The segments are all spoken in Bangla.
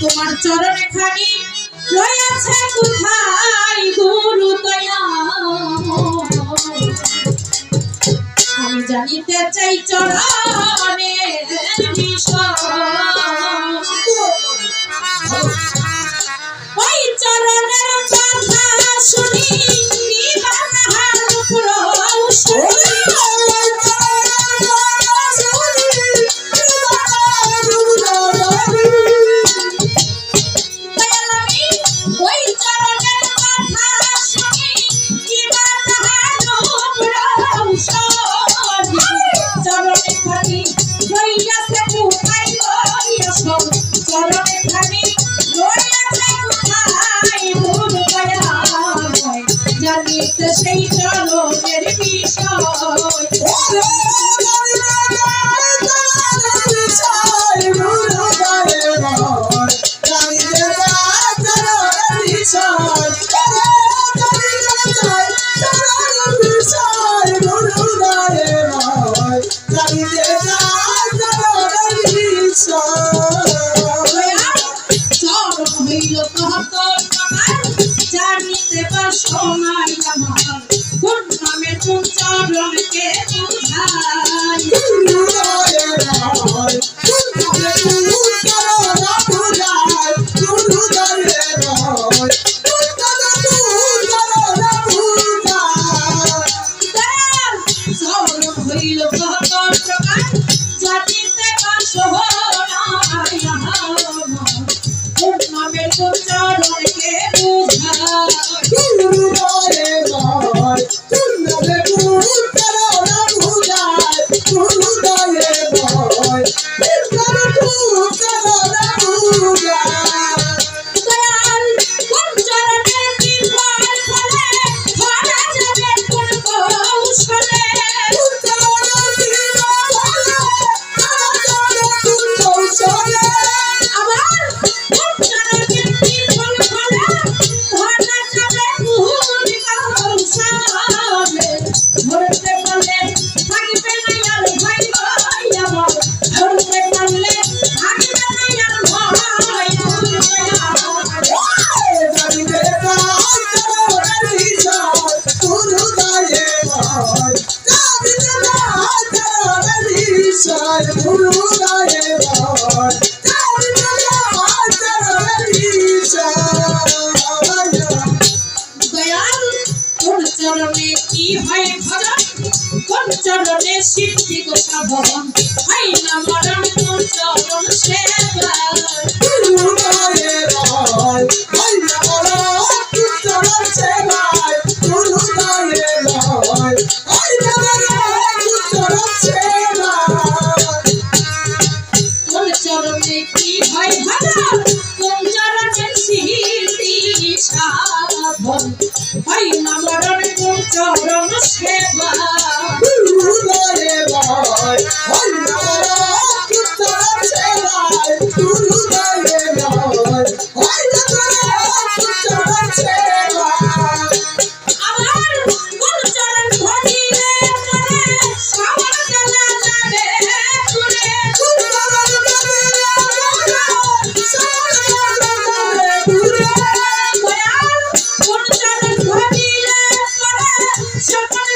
তোমার চরণ খানি রয়েছে কোথায় গুরু দয়া? আমি জানিতে চাই চরণে ওই চরণের কথা শুনি। নিত্য সেই চরণের বিষয়। ويل بهضرك শিল্পী গোটা ভবন চটচটে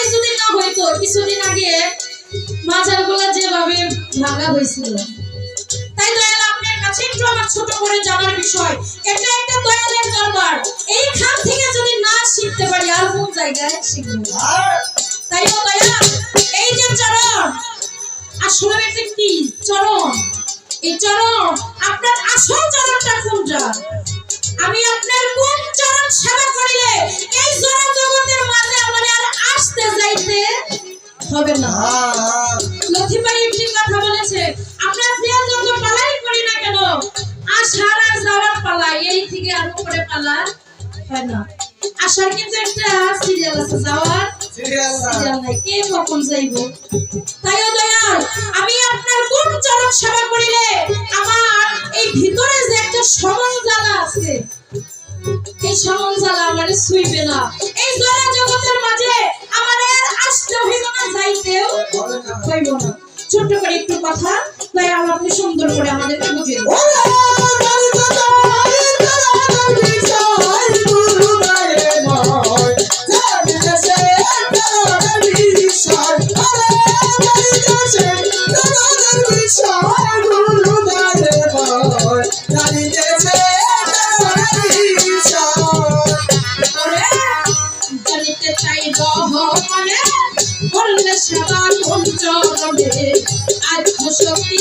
এই না হইতো কিছুদিন আগে মাজারগুলা যেভাবে ভাঙা হয়েছিল। তাই দয়াল আপনার কাছে একটু আমার ছোট করে জানার বিষয়। এটা একটা দয়ালের দরবার। এইখান থেকে যদি না শিখতে পারি আর কোন জায়গায় শিখব? তাই তো দয়াল এই যে চরণ আসলে এটা কি? চরণ। এই চরণ আপনার আসল চরণটা কোনটা? আমি আপনার কোন চরণ সেবা করিলে এই জড় জগতের মাঝে আসতে যাইতে হবে না। লথিপাই একটি কথা বলেছে আমরা যে যত পালাই করি না কেন আসার আর যাওয়ার পালা এই থেকে আর উপরে পালা হয় না। আসার কিন্তু একটা সিরিয়াল আছে যাওয়ার সিরিয়াল নাই। কে কখন যাইব? তাই দয়াল আমি আপনার কোন চরণ সেবা করিলে আমার এই ভিতরে যে একটা সমন জ্বালা আছে এই সমন জ্বালা আমারে ছুঁইবে না। এই জড় জগতের ছোট্ট করে একটু কথা তাই আপনি সুন্দর করে আমাদেরকে বুঝিয়ে সেবা কোন চরণে আর শক্তি